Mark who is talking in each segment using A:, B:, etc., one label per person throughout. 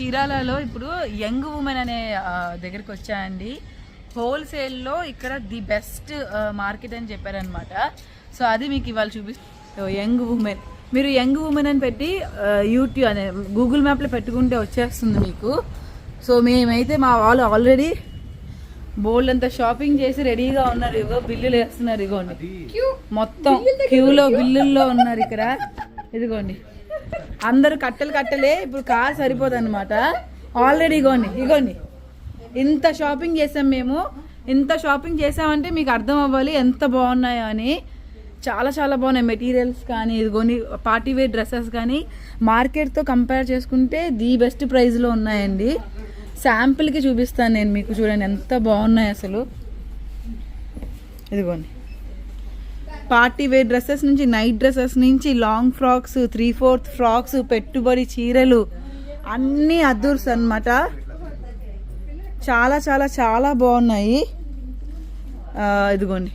A: చీరాలలో ఇప్పుడు young women అనే దగ్గరికి వచ్చాయండి హోల్సేల్లో ఇక్కడ ది బెస్ట్ మార్కెట్ అని చెప్పారనమాట సో అది మీకు ఇవాళ చూపిస్తాను యంగ్ ఉమెన్. మీరు యంగ్ ఉమెన్ అని పెట్టి యూట్యూబ్ అనే గూగుల్ మ్యాప్లో పెట్టుకుంటే వచ్చేస్తుంది మీకు. సో మేమైతే మా వాళ్ళు ఆల్రెడీ బోల్డ్ అంతా షాపింగ్ చేసి రెడీగా ఉన్నారు. ఇగో బిల్లులు వేస్తున్నారు. ఇగోండి. మొత్తం క్యూలో బిల్లుల్లో ఉన్నారు ఇక్కడ. ఇదిగోండి. అందరు కట్టెలు కట్టలే ఇప్పుడు కార్ సరిపోదు అనమాట ఆల్రెడీ ఇగోండి ఇగోండి. ఇంత షాపింగ్ చేసాం మేము. ఇంత షాపింగ్ చేసామంటే మీకు అర్థం అవ్వాలి ఎంత బాగున్నాయో అని. చాలా చాలా బాగున్నాయి మెటీరియల్స్ కానీ ఇదిగోని పార్టీ వేర్ డ్రెస్సెస్ కానీ. మార్కెట్తో కంపేర్ చేసుకుంటే ది బెస్ట్ ప్రైస్లో ఉన్నాయండి. శాంపిల్కి చూపిస్తాను నేను మీకు చూడండి ఎంత బాగున్నాయి అసలు. ఇదిగోండి. పార్టీ వేర్ డ్రెస్సెస్ నుంచి నైట్ డ్రెస్సెస్ నుంచి long frocks three fourth frocks పెట్టుబడి చీరలు అన్నీ అద్దూర్స్ అనమాట చాలా చాలా చాలా బాగున్నాయి. ఇదిగోండి.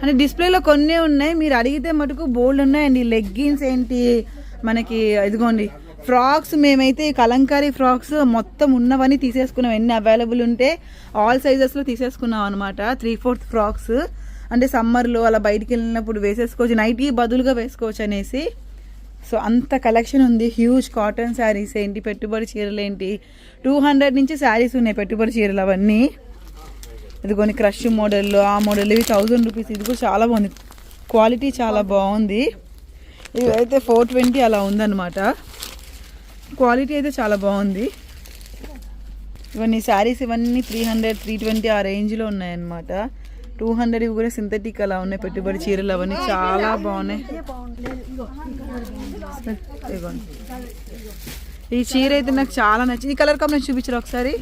A: అంటే డిస్ప్లేలో కొన్ని ఉన్నాయి. మీరు అడిగితే మటుకు బోల్డ్ ఉన్నాయండి. లెగ్గిన్స్ ఏంటి? మనకి ఇదిగోండి. ఫ్రాక్స్ మేమైతే కలంకారీ ఫ్రాక్స్ మొత్తం ఉన్నవన్నీ తీసేసుకున్నాం. ఎన్ని అవైలబుల్ ఉంటే ఆల్ సైజెస్లో తీసేసుకున్నాం అనమాట త్రీ ఫోర్త్ ఫ్రాక్స్. అంటే సమ్మర్లో అలా బయటికి వెళ్ళినప్పుడు వేసేసుకోవచ్చు నైట్కి బదులుగా వేసుకోవచ్చు అనేసి సో అంత కలెక్షన్ ఉంది. హ్యూజ్ కాటన్ శారీస్ ఏంటి పెట్టుబడి చీరలు ఏంటి? టూ హండ్రెడ్ నుంచి శారీస్ ఉన్నాయి పెట్టుబడి చీరలు అవన్నీ. ఇది కొన్ని క్రష్ మోడల్ ఆ మోడల్ ఇవి థౌజండ్ రూపీస్. ఇది కూడా చాలా బాగుంది. క్వాలిటీ చాలా బాగుంది. ఇవి అయితే ఫోర్ ట్వంటీ అలా ఉందన్నమాట. క్వాలిటీ అయితే చాలా బాగుంది. ఇవన్నీ శారీస్ ఇవన్నీ త్రీ హండ్రెడ్ త్రీ ట్వంటీ ఆ రేంజ్లో ఉన్నాయన్నమాట. టూ హండ్రెడ్ ఇవి కూడా సింథటిక్ అలా ఉన్నాయి. పెట్టుబడి చీరలు అవన్నీ చాలా బాగున్నాయి. ఈ చీర అయితే నాకు చాలా నచ్చింది. ఈ కలర్ కాంబినేషన్ చూపించరు ఒకసారి?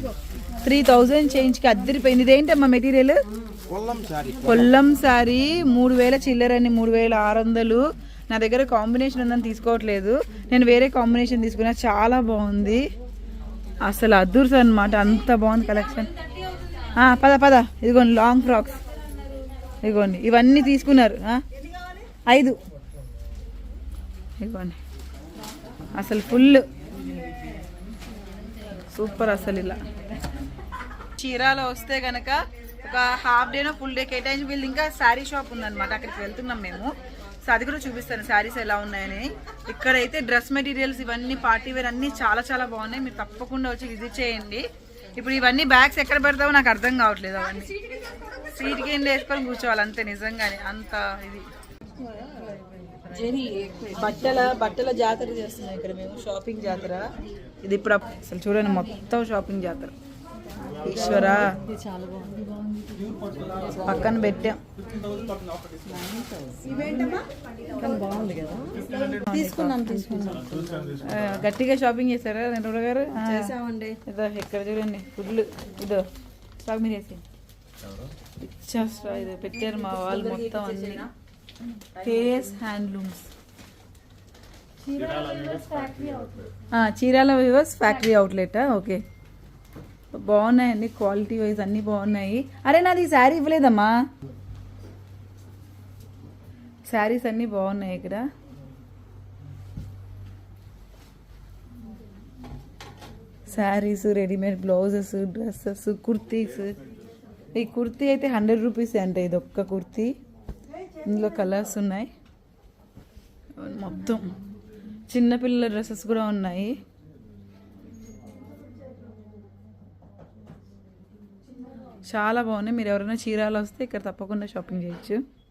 A: త్రీ థౌజండ్ చేంజ్కి అద్దరిపోయింది. ఇదేంటమ్మా మెటీరియల్?
B: కొల్లం
A: శారీ. మూడు వేల చిల్లరని మూడు వేల ఆరు వందలు. నా దగ్గర కాంబినేషన్ ఉందని తీసుకోవట్లేదు. నేను వేరే కాంబినేషన్ తీసుకున్నా. చాలా బాగుంది. అసలు అద్దూర్స్ అనమాట అంత బాగుంది కలెక్షన్. పద పద. ఇదిగోండి లాంగ్ ఫ్రాక్స్ ఇగోండి ఇవన్నీ తీసుకున్నారు ఐదు. ఇగోండి. అసలు ఫుల్. సూపర్ అసలు ఇలా. చీరాలో వస్తే గనక ఒక హాఫ్ డేనో ఫుల్ డే కేటాయించి వీళ్ళు ఇంకా శారీ షాప్ ఉందన్నమాట. అక్కడికి వెళ్తున్నాం మేము. సో అది కూడా చూపిస్తాను శారీస్ ఎలా ఉన్నాయని. ఇక్కడైతే డ్రెస్ మెటీరియల్స్ ఇవన్నీ పార్టీ వేర్ అన్నీ చాలా చాలా బాగున్నాయి. మీరు తప్పకుండా వచ్చి విజిట్ చేయండి. ఇప్పుడు ఇవన్నీ బ్యాగ్స్ ఎక్కడ పెడతావో నాకు అర్థం కావట్లేదు అవన్నీ. సీట్ కింద వేసుకొని కూర్చోవాలి అంతే నిజంగానే అంత ఇది. బట్టల బట్టల జాతర చేస్తున్నాం ఇక్కడ మేము షాపింగ్ జాతర. ఇది ఇప్పుడు అసలు చూడండి మొత్తం షాపింగ్ జాతర. ఈశ్వర. పక్కన పెట్టాం.
C: తీసుకున్నాం తీసుకున్నాం
A: ఆ, గట్టిగా షాపింగ్ చేశారా నెల్లూరు గారు?
C: చేసామండి.
A: ఇదో ఇక్కడ చూడండి ఫుడ్లు ఇదో స్టాక్ మీరు వేసి. ఇచ్చేస్తా ఇది పెట్టారు మా వాళ్ళు మొత్తం అన్ని. KS handlooms Chirala weavers factory outlet okay. బాగున్నాయండి క్వాలిటీ వైజ్ అన్నీ బాగున్నాయి. అరే నాది ఈ శారీ ఇవ్వలేదమ్మా. శారీస్ అన్నీ బాగున్నాయి ఇక్కడ. Saris readymade blouses dresses kurtis. ఈ కుర్తీ అయితే హండ్రెడ్ రూపీస్ అంటే ఇది ఒక్క కుర్తీ. ఇందులో కలర్స్ ఉన్నాయి. మొత్తం చిన్నపిల్లల డ్రెస్సెస్ కూడా ఉన్నాయి. చాలా బాగున్నాయి. మీరు ఎవరైనా చీరాలు వస్తే ఇక్కడ తప్పకుండా షాపింగ్ చేయొచ్చు.